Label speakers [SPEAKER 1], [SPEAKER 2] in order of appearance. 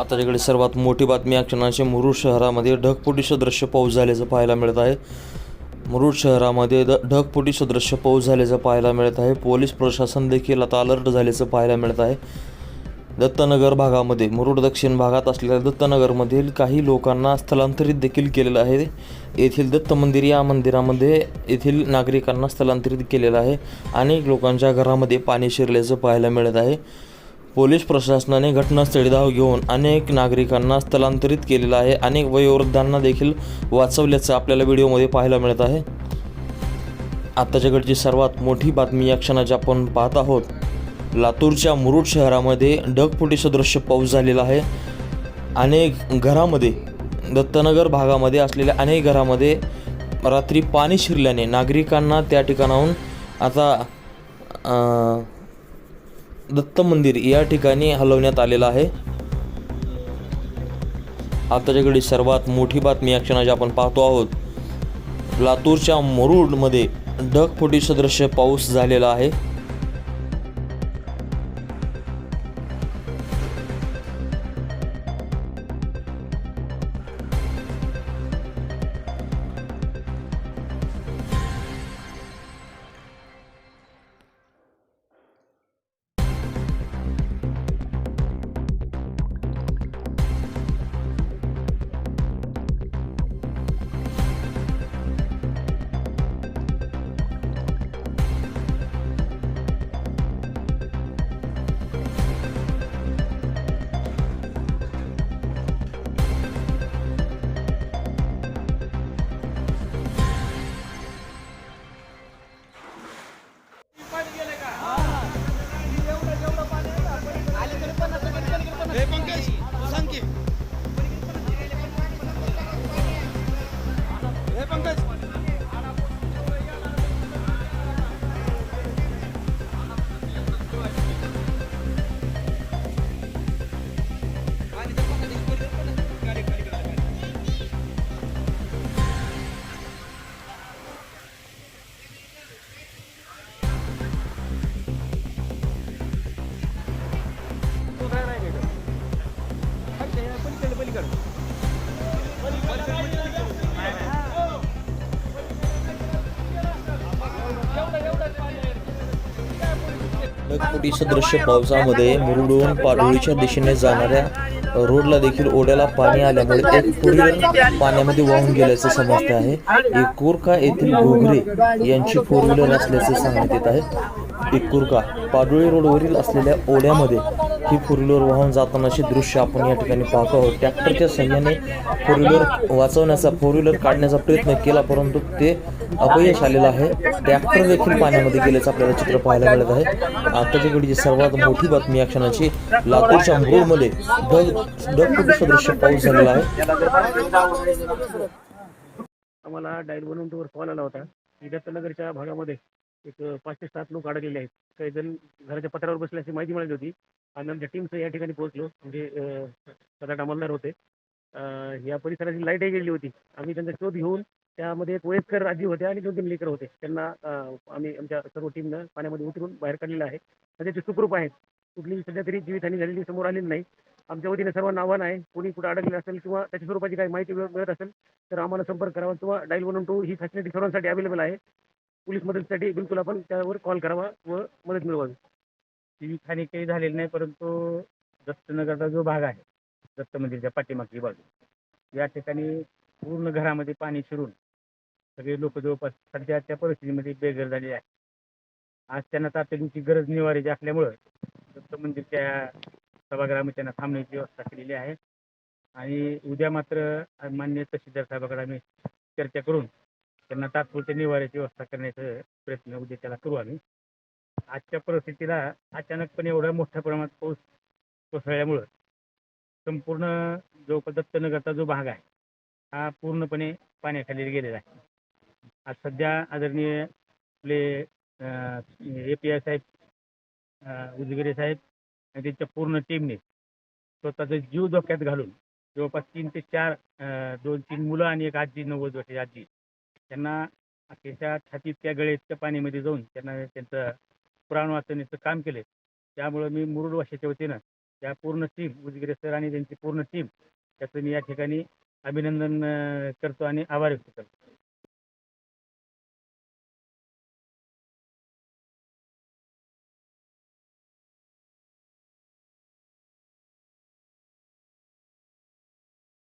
[SPEAKER 1] आताच्याकडे सर्वात मोठी बातमी या मुरुड शहरामध्ये ढगफुटी सदृश्य पाऊस झाल्याचं पाहायला मिळत आहे. मुरुड शहरामध्ये द ढगपोटी सदृश्य पाऊस झाल्याचं पाहायला मिळत आहे. पोलीस प्रशासन देखील आता अलर्ट झाल्याचं पाहायला मिळत आहे. दत्तनगर भागामध्ये मुरुड दक्षिण भागात असलेल्या दत्तनगरमधील काही लोकांना स्थलांतरित देखील केलेलं आहे. येथील दत्त मंदिर या मंदिरामध्ये येथील नागरिकांना स्थलांतरित केलेलं आहे. अनेक लोकांच्या घरामध्ये पाणी शिरल्याचं पाहायला मिळत आहे. पोलीस प्रशासनाने घटनास्थळी धाव घेऊन अनेक नागरिकांना स्थलांतरित केलेलं आहे. अनेक वयोवृद्धांना देखील वाचवल्याचं आपल्याला व्हिडिओमध्ये पाहायला मिळत आहे. आत्ताच्याकडची सर्वात मोठी बातमी या क्षणाची आपण पाहत आहोत. लातूरच्या मुरुड शहरामध्ये ढगफुटी सदृश्य पाऊस झालेला आहे. अनेक घरामध्ये दत्तनगर भागामध्ये असलेल्या अनेक घरामध्ये रात्री पाणी शिरल्याने नागरिकांना त्या ठिकाणाहून आता दत्त मंदिर या ठिकाणी हलवण्यात आलेलं आहे. आताच्या घडी सर्वात मोठी बातमी या क्षणाची आपण पाहतो आहोत. लातूरच्या मुरुडमध्ये ढगफुटी सदृश्य पाऊस झालेला आहे. ढगफुटी सदृश्य पावसामध्ये मुरुडून पाडोळीच्या दिशेने जाणाऱ्या रोडला देखील ओढ्याला पाणी आल्यामुळे एक फोर व्हीलर पाण्यामध्ये वाहून गेल्याचं समजते आहे. एकुरका येथील घोगरे यांची फोर व्हीलर असल्याचे सांगण्यात येत आहे. एकुरका पाडोळी रोडवरील असलेल्या ओढ्यामध्ये ही फोर व्हीलर वाहून जातानाचे दृश्य आपण या ठिकाणी पाहतो आहोत. ट्रॅक्टरच्या सहाय्याने फोर व्हीलर वाचवण्याचा फोर व्हीलर काढण्याचा प्रयत्न केला परंतु ते अपयश आलेलं आहे. ट्रॅक्टर देखील पाण्यामध्ये गेल्याचं आपल्याला चित्र पाहायला मिळत आहे. आताच्या घडीची सर्वात मोठी बातमी या क्षणाची लातूरच्या मुरुडमध्ये ढग सदृश्य पाऊस झालेला आहे.
[SPEAKER 2] आम्हाला डायल बनवून टूवर कॉल आला होता. की दत्तनगरच्या भागामध्ये एक पाच ते सात लोक अडकलेले आहेत. काही जण घराच्या पत्रावर बसल्याची माहिती मिळाली होती. आम्ही आमच्या टीमचं या ठिकाणी पोहोचलो. म्हणजे सदाट सात आठ अंमलदार होते या परिसराची लाईटही गेली होती. आम्ही त्यांचा शोध घेऊन त्यामध्ये एक वयस्कर आजी होते आणि दोन तीन लेकर होते. त्यांना आम्ही आमच्या सर्व टीमनं पाण्यामध्ये उतरून बाहेर काढलेलं आहे. सध्या ते सुखरूप आहेत. कुठलीही सध्या तरी जीवितहानी झालेली समोर आलेली नाही. आमच्या वतीने सर्व आव्हान आहे कोणी कुठं अडकले असेल किंवा त्याच्या स्वरूपाची काही माहिती मिळत असेल तर आम्हाला संपर्क करावा किंवा डायल वन टू ही फॅसिलिटी सर्वांसाठी अवेलेबल आहे. पोलीस मदतीसाठी बिलकुल आपण त्यावर कॉल करावा व मदत मिळवावी.
[SPEAKER 3] जीवितहानी काही झालेली नाही परंतु दत्तनगरचा जो भाग आहे दत्त मंदिरच्या पाठीमागची बाजू या ठिकाणी पूर्ण घरामध्ये पाणी शिरून सगळे लोक जवळपास सध्या त्या परिस्थितीमध्ये बेघर झाले आहे आज त्यांना तातडीची गरज निवारायची असल्यामुळं दत्त मंदिरच्या सभागृहामध्ये त्यांना थांबण्याची व्यवस्था केलेली आहे. आणि उद्या मात्र मान्य तहसीलदार साहेबाकडे आम्ही चर्चा करून त्यांना तात्पुरत्या निवाऱ्याची व्यवस्था करण्याचा प्रयत्न उद्या त्याला करू आम्ही. आजच्या परिस्थितीला अचानकपणे एवढ्या मोठ्या प्रमाणात पाऊस कोसळल्यामुळं संपूर्ण जो दत्तनगरचा जो भाग आहे हा पूर्णपणे पाण्याखाली गेलेला आहे. आज सध्या आदरणीय आपले ए पी आय साहेब उजगिरे साहेब आणि त्यांच्या पूर्ण टीमने स्वतःचा जीव धोक्यात घालून जवळपास तीन ते चार दोन तीन मुलं आणि एक आजी नव्वद वर्षाची आजी त्यांना अक्षरशः छातीतल्या गळ्यातल्या पाण्यामध्ये जाऊन त्यांना त्यांचं प्राण वाचवण्याचं काम केले. त्यामुळं मी मुरुड वाशाच्या वतीनं त्या पूर्ण टीम उजगिरे सर आणि त्यांची पूर्ण टीम त्याचं मी या ठिकाणी अभिनंदन करतो आणि आभार व्यक्त करतो.